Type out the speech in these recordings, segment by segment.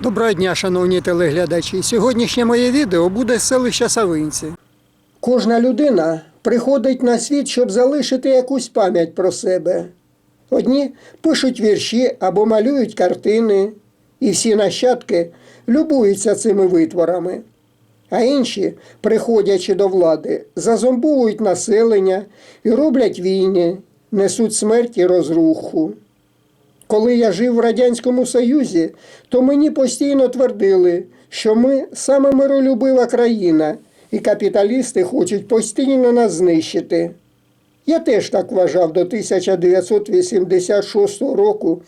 Доброго дня, шановні телеглядачі. Сьогоднішнє моє відео буде з селища Савинці. Кожна людина приходить на світ, щоб залишити якусь пам'ять про себе. Одні пишуть вірші або малюють картини, і всі нащадки любуються цими витворами. А інші, приходячи до влади, зазомбовують населення і роблять війни, несуть смерть і розруху. Коли я жив в Радянському Союзі, то мені постійно твердили, що ми саме миролюбива країна, і капіталісти хочуть постійно нас знищити. Я теж так вважав до 1986 року,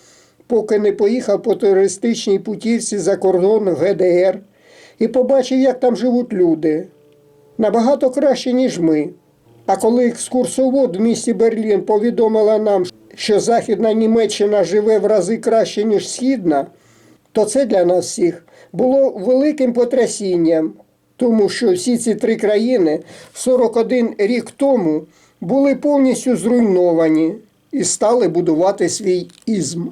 поки не поїхав по туристичній путівці за кордон в ГДР і побачив, як там живуть люди. Набагато краще, ніж ми. А коли екскурсовод в місті Берлін повідомила нам, що Західна Німеччина живе в рази краще, ніж Східна, то це для нас всіх було великим потрясінням, тому що всі ці три країни 41 рік тому були повністю зруйновані і стали будувати свій ізм.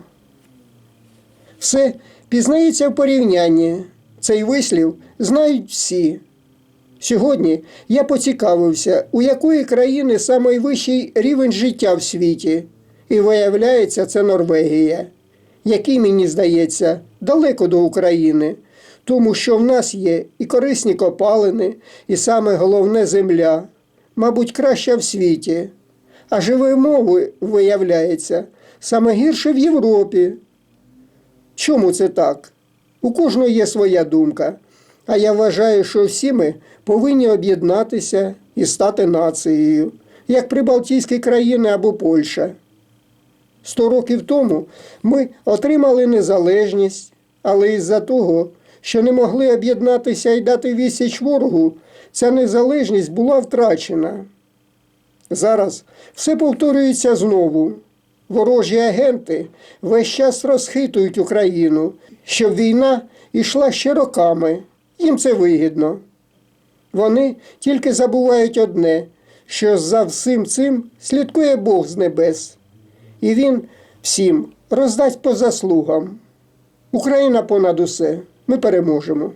Все пізнається в порівнянні. Цей вислів знають всі. Сьогодні я поцікавився, у якої країни найвищий рівень життя в світі, і виявляється, це Норвегія, який, мені здається, далеко до України, тому що в нас є і корисні копалини, і саме головне земля, мабуть, краща в світі. А живої мови, виявляється, саме гірше в Європі. Чому це так? У кожного є своя думка. А я вважаю, що всі ми повинні об'єднатися і стати нацією, як Прибалтійські країни або Польща. Сто років тому ми отримали незалежність, але із-за того, що не могли об'єднатися і дати відсіч ворогу, ця незалежність була втрачена. Зараз все повторюється знову. Ворожі агенти весь час розхитують Україну, щоб війна йшла ще роками. Їм це вигідно. Вони тільки забувають одне, що за всім цим слідкує Бог з небес, і Він всім роздасть по заслугам. Україна понад усе. Ми переможемо.